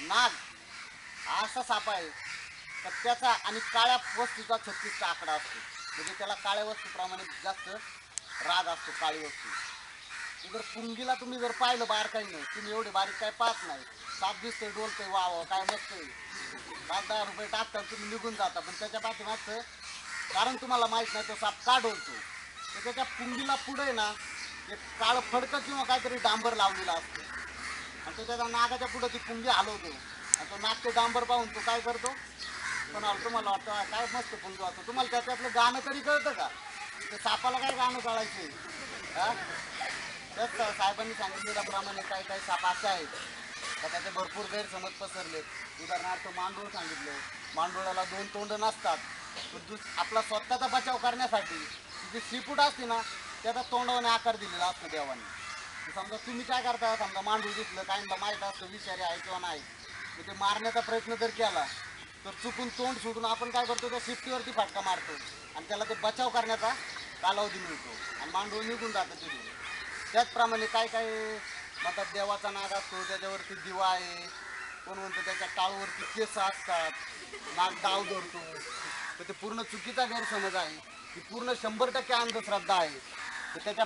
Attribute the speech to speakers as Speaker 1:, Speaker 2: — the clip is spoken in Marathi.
Speaker 1: नाग. असा साप आहे तर त्याचा आणि काळ्या वस्तूचा छत्तीसचा आकडा असतो. म्हणजे त्याला काळ्या वस्तूप्रमाणे जास्त राग असतो काळी वस्तू. जर पुंगीला तुम्ही जर पाहिलं बारकाईनं तुम्ही एवढे बारीक काय पाहत नाही. साप दिसतोय डोलतोय वा वा काय मस्त आहे पाच दहा रुपये टाकतात तुम्ही निघून जाता. पण त्याच्या पाठीमागचं कारण तुम्हाला माहीत नाही तो साप का डोलतो? तर त्याच्या पुंगीला पुढे ना एक काळं फडकं किंवा काहीतरी डांबर लावलेलं असतं. आणि तो त्याचा नागाच्या पुढं ती पुंगी हलवतो आणि तो नाग ते डांबर पाहून तो काय करतो? पण तुम्हाला वाटतं काय मस्त पुंगी वाटतो तुम्हाला त्याच्यातलं गाणं तरी कळतं का? ते सापाला काय गाणं कळायचे हा? तर साहेबांनी सांगितलेल्याप्रमाणे काही काही साप असे आहेत. तर त्याचे भरपूर गैरसमज पसरले. उदाहरणार्थ मांडूळ सांगितलं. मांडुळाला दोन तोंड नसतात. दुस आपला स्वतःचा बचाव करण्यासाठी जी सीपूट असते ना त्याचा तोंडाने आकार दिलेला असतो देवाने. समजा तुम्ही काय करता समजा मांडू दिसलं काय माहीत असतं विषारी आहे किंवा नाही तर ते मारण्याचा प्रयत्न जर केला तर चुकून तोंड सोडून आपण काय करतो त्या शिफ्टीवरती फटका मारतो आणि त्याला ते बचाव करण्याचा कालावधी मिळतो आणि मांडूळ निघून जातं तिथून. त्याचप्रमाणे काय काय म्हणतात देवाचा नाग असतो त्याच्यावरती दिवा आहे कोण म्हणतं त्याच्या टाळूवरती केस असतात नाग डाव धरतो तर ते पूर्ण चुकीचा गैरसमज आहे ही पूर्ण शंभर टक्के अंधश्रद्धा आहे तर त्याच्या